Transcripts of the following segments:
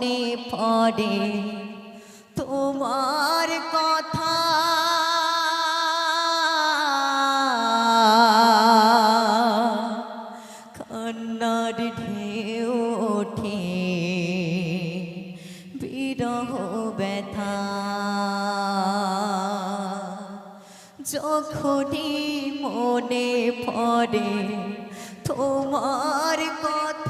মনে পড়ে তোমার কথা। কান্নার ঢেউ ওঠে বিরহ ব্যথা। যখনই মনে পড়ে তোমার কথা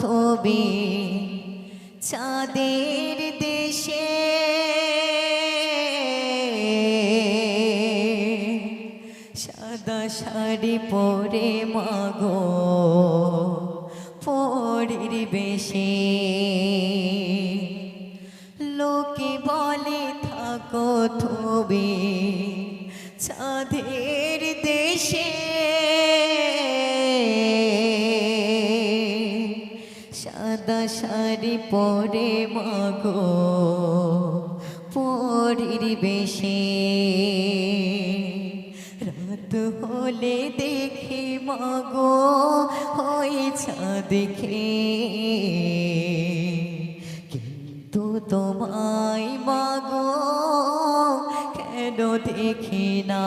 তবে চাঁদের দেশে। সাদা শাড়ি পরে মাগো পরির বেশে। লোকে বলে, থাকো তবে চাঁদের দেশে। শাড়ি পরে মাগো, পরির বেশে। রাত হলে দেখি মাগো হয়েছা দেখে। কিন্তু তোমায় মাগো, কেন দেখি না?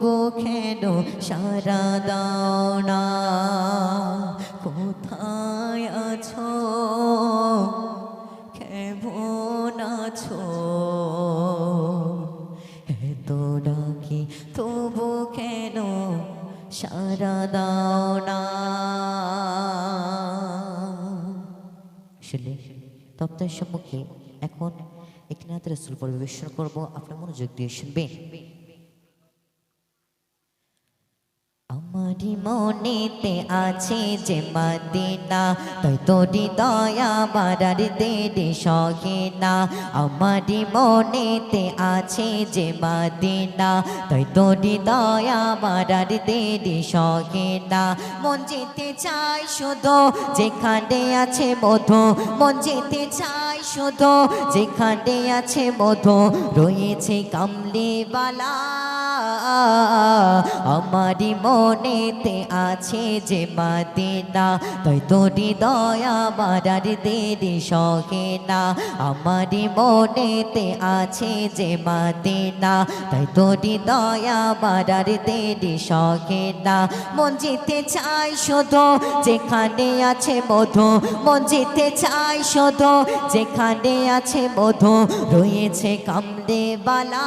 তবু কেন সারা দাও না কোথায় আছো? কেমন আছো? এত ডাকি, তবু কেন সারা দাও না আসলে তপ্তার সম্মুখে এখন হাতে রসুল পরিবেশন করব। আপনার মনোযোগ দিয়ে শুনবেন। আমারি মনেতে আছে যে মাদিনা, তাই তোরি দয়া বাড়ার দেরি সহে না আমারি মনেতে আছে যে মাদিনা, তাই তোরি দয়া বাড়ার দেরি সহে না মন যেতে চাই শুধু যেখানে আছে মধু, মন যেতে চাই শুধু যেখানে আছে মধু, রয়েছে কামলিবালা আমারি মনেতে আছে যে মাদিনা, তাই তোরি দয়া বাড়ার দেরি সহে না। আমারি মনেতে আছে যে মাদিনা, তাই তোরি দয়া বাড়ার দেরি সহে না। মন যেতে চাই শুধু যেখানে আছে মধু, মন যেতে চাই শুধু যেখানে আছে মধু, রয়েছে কামড়ে বালা।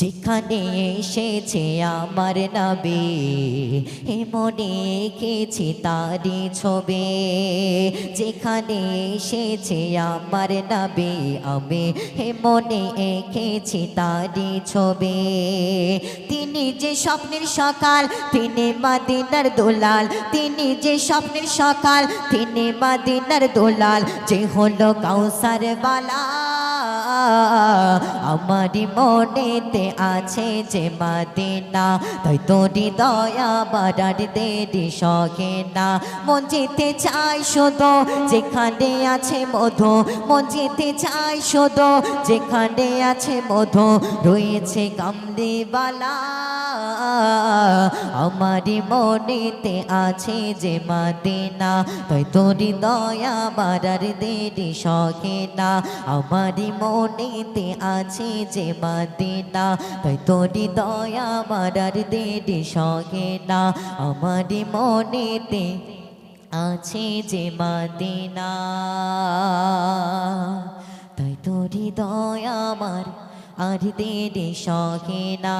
যেখানে এসেছে আমার নবী মনে এঁকেছি তারি ছবি। যেখানে এসেছে আমার নবী, আমি মনে এঁকেছি তারি ছবি। তিনি যে স্বপ্নের সকাল, তিনি মাদিনার দোলাল। তিনি যে স্বপ্নের সকাল, তিনি মাদিনার দোলাল। যে হলো কাউসার বালা আমারি মনেতে আছে যে মাদিনা, তাই তোরি দয়া বাড়ার দেরি সহে না। মন যেতে চাই শুধু যেখানে আছে মধু, মন যেতে চাই শুধু যেখানে আছে মধু, রয়েছে কামলিবালা আমারি মনেতে আছে যে মাদিনা তাই তোরি দয়া বাড়ার দেরি সহে না। আমারি মনেতে আছে যে মাদিনা তাই তোরি দয়া বাড়ার দেরি সহে না। আমারি মনেতে আছে যে মাদিনা তাই তোরি দয়া আমার আর দেরি সহে না।